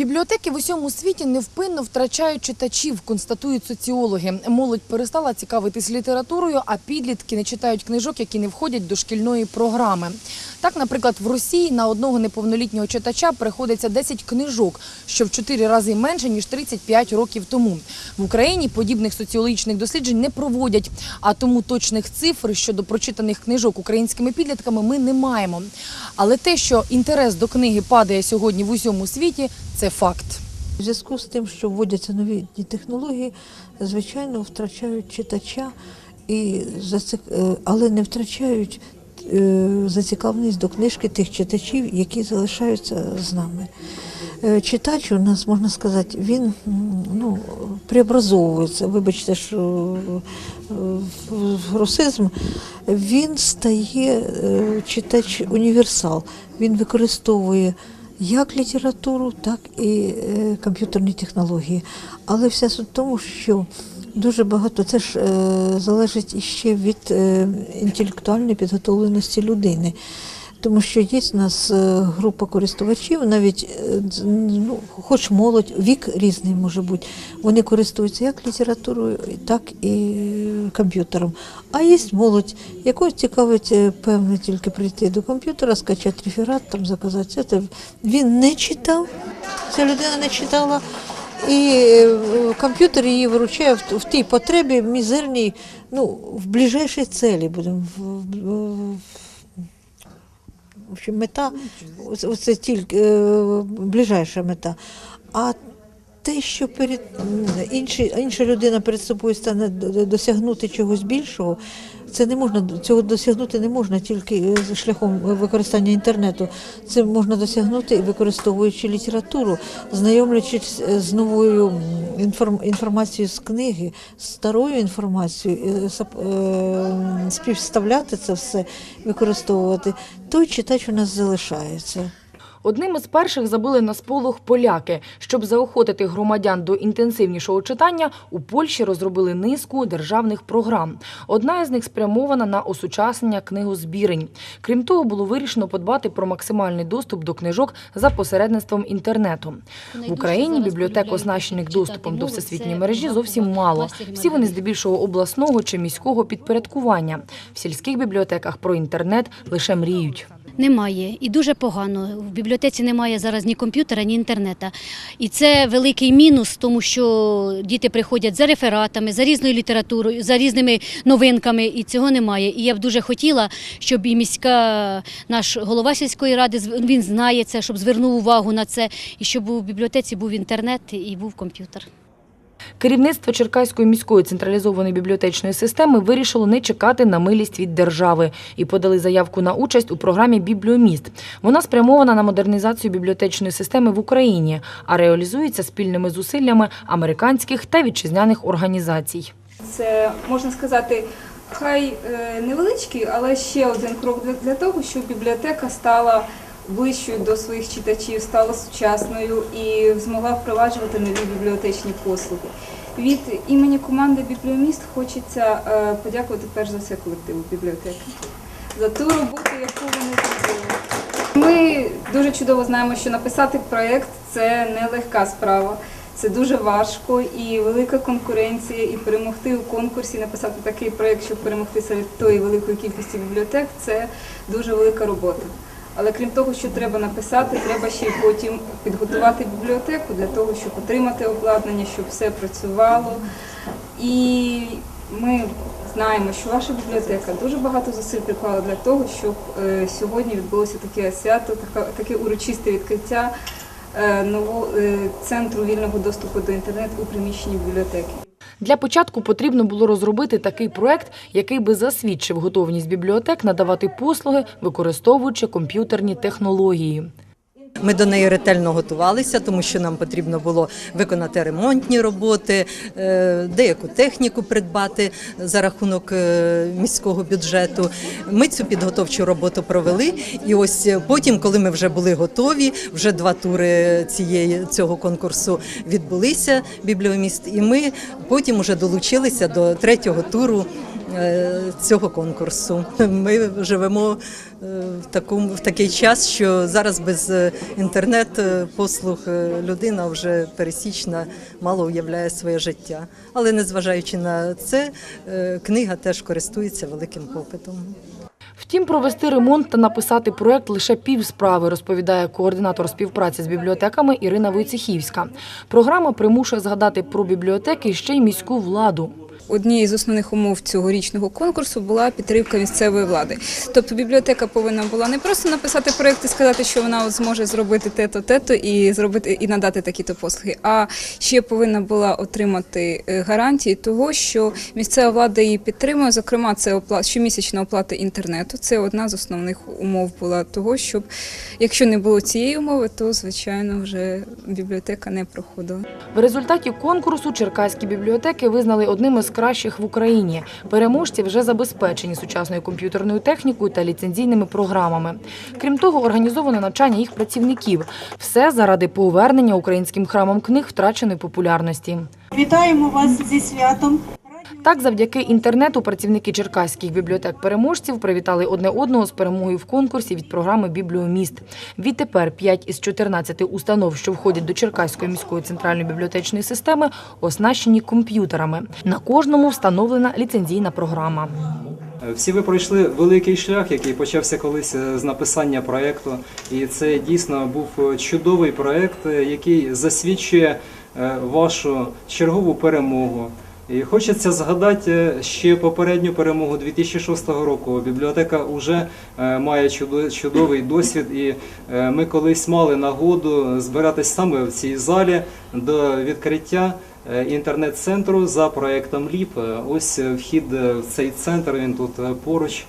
Бібліотеки в усьому світі невпинно втрачають читачів, констатують соціологи. Молодь перестала цікавитись літературою, а підлітки не читають книжок, які не входять до шкільної програми. Так, наприклад, в Росії на одного неповнолітнього читача приходиться 10 книжок, що в 4 рази менше ніж 35 років тому. В Україні подібних соціологічних досліджень не проводять, а тому точних цифр щодо прочитаних книжок українськими підлітками ми не маємо. Але те, що інтерес до книги падає сьогодні в усьому світі, це факт. У зв'язку з тим, що вводяться нові технології, звичайно, втрачають читача, і е, але не втрачають е, зацікавленість до книжки тих читачів, які залишаються з нами. Е, Читач у нас, можна сказати, він ну, преобразовується. Вибачте, що русизм, він стає читач універсал. Він використовує як літературу, так і е, комп'ютерні технології. Але все суть в тому, що дуже багато це ж е, залежить іще від е, інтелектуальної підготовленості людини. Тому що є в нас е, група користувачів, навіть е, ну, хоч молодь, вік різний може бути. Вони користуються як літературою, так і е, комп'ютером. А є молодь, якою цікавить певно тільки прийти до комп'ютера, скачати реферат, там заказати. Це він не читав, ця людина не читала. І комп'ютер її виручає в тій потребі мізерній, ну, в ближайшій целі будемо. В, общем, мета, оце тільки е, ближайша мета. А те, що перед інші, інша людина перед собою стане досягнути чогось більшого, це не можна цього досягнути не можна тільки е, шляхом використання інтернету. Це можна досягнути використовуючи літературу, знайомлячись е, з новою інформ, інформацією з книги, старою інформацією, е, співставляти це все, використовувати. Той читач у нас залишається. Одним із перших забили на сполох поляки. Щоб заохотити громадян до інтенсивнішого читання, у Польщі розробили низку державних програм. Одна із них спрямована на осучаснення книгозбірень. Крім того, було вирішено подбати про максимальний доступ до книжок за посередництвом інтернету. В Україні бібліотек, оснащених доступом до всесвітньої мережі, зовсім мало. Всі вони здебільшого обласного чи міського підпорядкування. В сільських бібліотеках про інтернет лише мріють. Немає і дуже погано. В бібліотеці немає зараз ні комп'ютера, ні інтернета. І це великий мінус, тому що діти приходять за рефератами, за різною літературою, за різними новинками, і цього немає. І я б дуже хотіла, щоб і міська наш голова сільської ради він знає це, щоб звернув увагу на це, і щоб у бібліотеці був інтернет і був комп'ютер. Керівництво Черкаської міської централізованої бібліотечної системи вирішило не чекати на милість від держави і подали заявку на участь у програмі Бібліоміст. Вона спрямована на модернізацію бібліотечної системи в Україні, а реалізується спільними зусиллями американських та вітчизняних організацій. Це можна сказати, хай е, невеличкий, але ще один крок для, для того, щоб бібліотека стала ближчою до своїх читачів, стала сучасною і змогла впроваджувати нові бібліотечні послуги. Від імені команди Бібліоміст хочеться е, подякувати перш за все колективу бібліотеки за ту роботу, яку вони зробили. Ми дуже чудово знаємо, що написати проєкт це не легка справа. Це дуже важко і велика конкуренція, і перемогти у конкурсі, написати такий проєкт, щоб перемогти серед тої великої кількості бібліотек, це дуже велика робота. Але крім того, що треба написати, треба ще й потім підготувати бібліотеку для того, щоб отримати обладнання, щоб все працювало. І ми знаємо, що ваша бібліотека дуже багато зусиль приклала для того, щоб е, сьогодні відбулося таке свято, таке урочисте відкриття е, нового е, центру вільного доступу до інтернету у приміщенні бібліотеки. Для початку потрібно було розробити такий проект, який би засвідчив готовність бібліотек надавати послуги, використовуючи комп'ютерні технології. Ми до неї ретельно готувалися, тому що нам потрібно було виконати ремонтні роботи, е, деяку техніку придбати за рахунок е, міського бюджету. Ми цю підготовчу роботу провели. І ось потім, коли ми вже були готові, вже два тури цієї цього конкурсу відбулися бібліоміст, і ми потім вже долучилися до третього туру цього конкурсу. Ми живемо е, в такому в такий час, що зараз без е, інтернет-послуг е, людина вже пересічна, мало уявляє своє життя. Але незважаючи на це, е, книга теж користується великим попитом. Втім, провести ремонт та написати проект лише пів справи, розповідає координатор співпраці з бібліотеками Ірина Войцехівська. Програма примушує згадати про бібліотеки ще й міську владу. Однією з основних умов цьогорічного конкурсу була підтримка місцевої влади. Тобто бібліотека повинна була не просто написати проєкт і сказати, що вона зможе зробити те-то, те-то і зробити і надати такі-то послуги, а ще повинна була отримати е, гарантії того, що місцева влада її підтримує. Зокрема, це оплата щомісячна оплата інтернету. Це одна з основних умов була того, щоб якщо не було цієї умови, то звичайно вже бібліотека не проходила. В результаті конкурсу черкаські бібліотеки визнали одним із кращих в Україні. Переможці вже забезпечені сучасною комп'ютерною технікою та ліцензійними програмами. Крім того, організовано навчання їх працівників. Все заради повернення українським храмам книг втраченої популярності. Вітаємо вас зі святом. Так, завдяки інтернету працівники черкаських бібліотек переможців привітали одне одного з перемогою в конкурсі від програми Бібліоміст. Відтепер 5 із 14 установ, що входять до Черкаської міської центральної бібліотечної системи, оснащені комп'ютерами. На кожному встановлена ліцензійна програма. Всі ви пройшли великий шлях, який почався колись е, з написання проєкту. І це дійсно був чудовий проєкт, е, який засвідчує е, вашу чергову перемогу. І хочеться згадати е, ще попередню перемогу 2006 року. Бібліотека вже має чудо- чудовий досвід, і е, ми колись мали нагоду збиратись саме в цій залі до відкриття е, інтернет-центру за проектом ЛІП. Е, Ось е, вхід е, в цей центр, він тут е, поруч.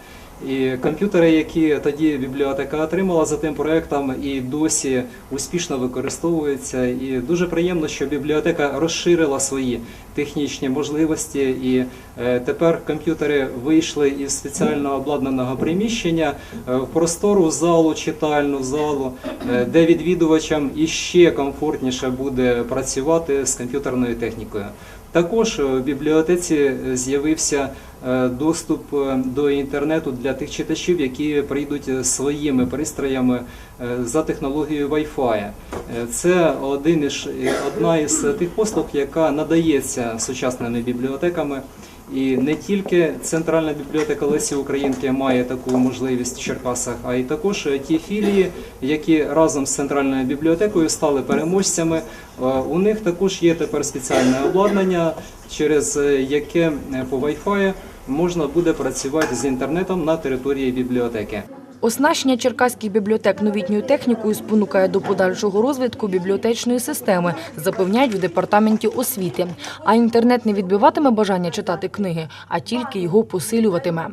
І комп'ютери, які тоді бібліотека отримала за тим проектом, і досі успішно використовуються. І дуже приємно, що бібліотека розширила свої технічні можливості, і е, тепер комп'ютери вийшли із спеціально обладнаного приміщення е, в простору залу, читальну залу, е, де відвідувачам іще комфортніше буде працювати з комп'ютерною технікою. Також е, в бібліотеці е, з'явився е, доступ до інтернету для тих читачів, які прийдуть своїми пристроями за технологією Wi-Fi. Це один із одна із тих послуг, яка надається сучасними бібліотеками. І не тільки Центральна бібліотека Лесі Українки має таку можливість в Черкасах, а й також е, ті філії, які разом з центральною бібліотекою стали переможцями. Е, У них також є тепер спеціальне обладнання, через е, яке по Wi-Fi можна буде працювати з інтернетом на території бібліотеки. Оснащення черкаських бібліотек новітньою технікою спонукає до подальшого розвитку бібліотечної системи, запевняють в департаменті освіти. А інтернет не відбиватиме бажання читати книги, а тільки його посилюватиме.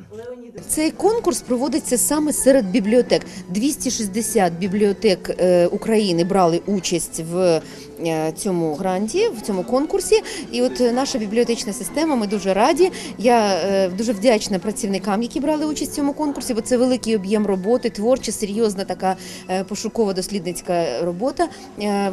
Цей конкурс проводиться саме серед бібліотек. 260 бібліотек е, України брали участь в е, цьому гранті, в цьому конкурсі. І от наша бібліотечна система, ми дуже раді. Я е, дуже вдячна працівникам, які брали участь в цьому конкурсі, бо це великий об'єм роботи, творча, серйозна така е, пошуково-дослідницька робота.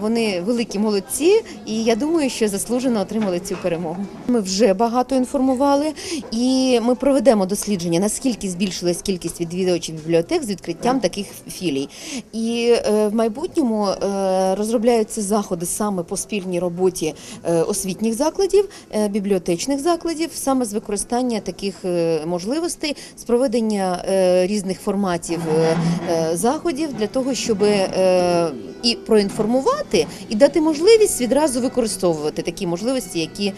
Вони великі молодці, і я думаю, що заслужено отримали цю перемогу. Ми вже багато інформували, і ми проведемо дослідження, наскільки збільшилась кількість відвідувачів бібліотек з відкриттям таких філій. І е, в майбутньому е, розробляються заходи саме по спільній роботі е, освітніх закладів, бібліотечних закладів, саме з використання таких можливостей, з проведення різних форматів заходів для того, щоб і проінформувати, і дати можливість відразу використовувати такі можливості, які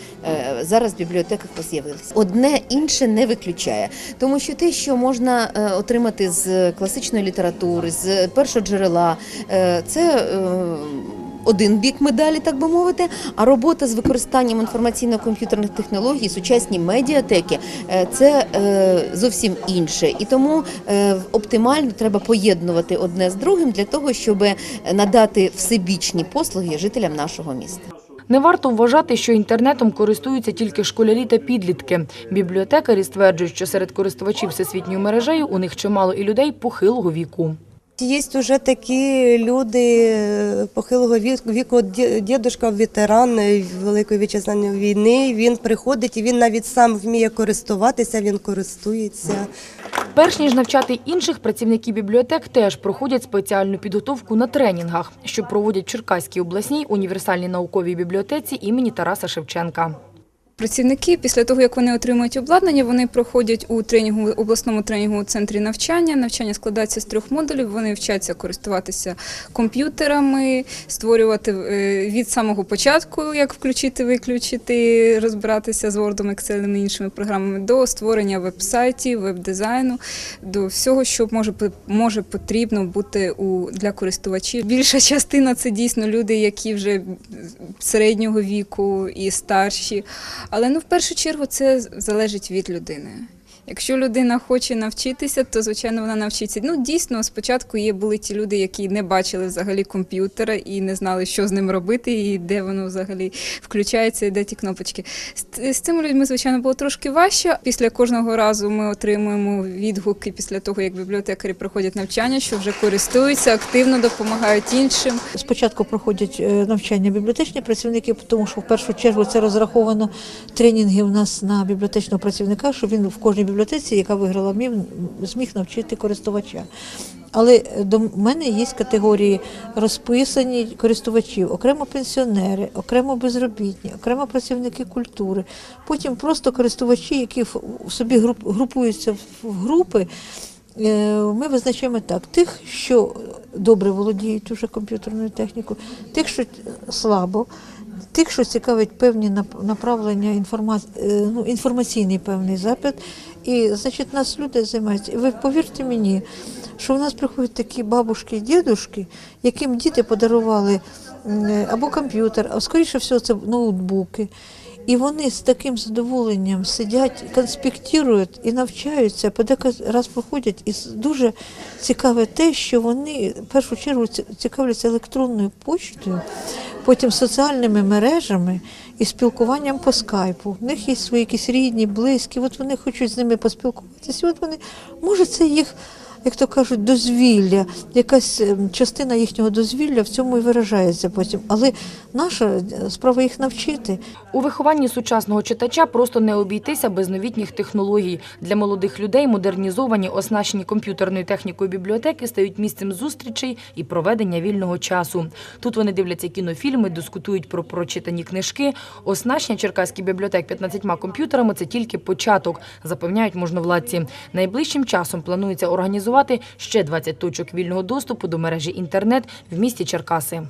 зараз в бібліотеках з'явилися. Одне інше не виключає, тому що те, що можна е, отримати з класичної літератури, з першого джерела, е, це. е, Один бік медалі, так би мовити, а робота з використанням інформаційно-комп'ютерних технологій, сучасні медіатеки це зовсім інше. І тому оптимально треба поєднувати одне з другим для того, щоб надати всебічні послуги жителям нашого міста. Не варто вважати, що інтернетом користуються тільки школярі та підлітки. Бібліотекарі стверджують, що серед користувачів всесвітньою мережею у них чимало і людей похилого віку. Є вже такі люди е, похилого віку, віку дідушка ветеран е, Великої вітчизняної війни. Він приходить і він навіть сам вміє користуватися, він користується. Перш ніж навчати інших, працівники бібліотек теж проходять спеціальну підготовку на тренінгах, що проводять в Черкаській обласній універсальній науковій бібліотеці імені Тараса Шевченка. Працівники після того, як вони отримують обладнання, вони проходять у тренінгу обласному тренінговому центрі навчання. Навчання складається з трьох модулів. Вони вчаться користуватися комп'ютерами, створювати е, від самого початку, як включити, виключити, розбиратися з Word, Excel і іншими програмами, до створення веб-сайтів, веб-дизайну, до всього, що може може потрібно бути у для користувачів. Більша частина це дійсно люди, які вже середнього віку і старші. Але ну в першу чергу це залежить від людини. Якщо людина хоче навчитися, то звичайно вона навчиться. Ну дійсно, спочатку є були ті люди, які не бачили взагалі комп'ютера і не знали, що з ним робити, і де воно взагалі включається, і де ті кнопочки. З, з цими людьми, звичайно, було трошки важче. Після кожного разу ми отримуємо відгуки після того, як бібліотекарі проходять навчання, що вже користуються, активно допомагають іншим. Спочатку проходять е, навчання бібліотечні працівники, тому що в першу чергу це розраховано тренінги у нас на бібліотечного працівника, щоб він в кожній бібліотеці, яка виграла зміг навчити користувача. Але е, до мене є категорії розписані користувачів, окремо пенсіонери, окремо безробітні, окремо працівники культури, потім просто користувачі, які собі групуються в- групи. Е, Ми визначаємо так: тих, що добре володіють уже комп'ютерною технікою, тих, що слабо, тих, що цікавить певні нап- направлення інформації, ну, інформаційний певний запит. І, значить, нас люди займаються. І ви повірте мені, що в нас приходять такі бабушки і дідушки, яким діти подарували або комп'ютер, а скоріше всього, це ноутбуки. І вони з таким задоволенням сидять, конспектують і навчаються, подеказ раз проходять. І дуже цікаве те, що вони в першу чергу цікавляться електронною поштою, потім соціальними мережами і спілкуванням по скайпу. В них є свої якісь рідні, близькі, от вони хочуть з ними поспілкуватися. От вони, може, це їх. Як то кажуть, дозвілля, якась ем, частина їхнього дозвілля в цьому і виражається потім. Але наша е, справа їх навчити. У вихованні сучасного читача просто не обійтися без новітніх технологій. Для молодих людей модернізовані, оснащені комп'ютерною технікою бібліотеки стають місцем зустрічей і проведення вільного часу. Тут вони дивляться кінофільми, дискутують про прочитані книжки. Оснащення черкаських бібліотек 15 комп'ютерами – це тільки початок, запевняють можновладці. Найближчим часом планується організувати ще 20 точок вільного доступу до мережі інтернет в місті Черкаси.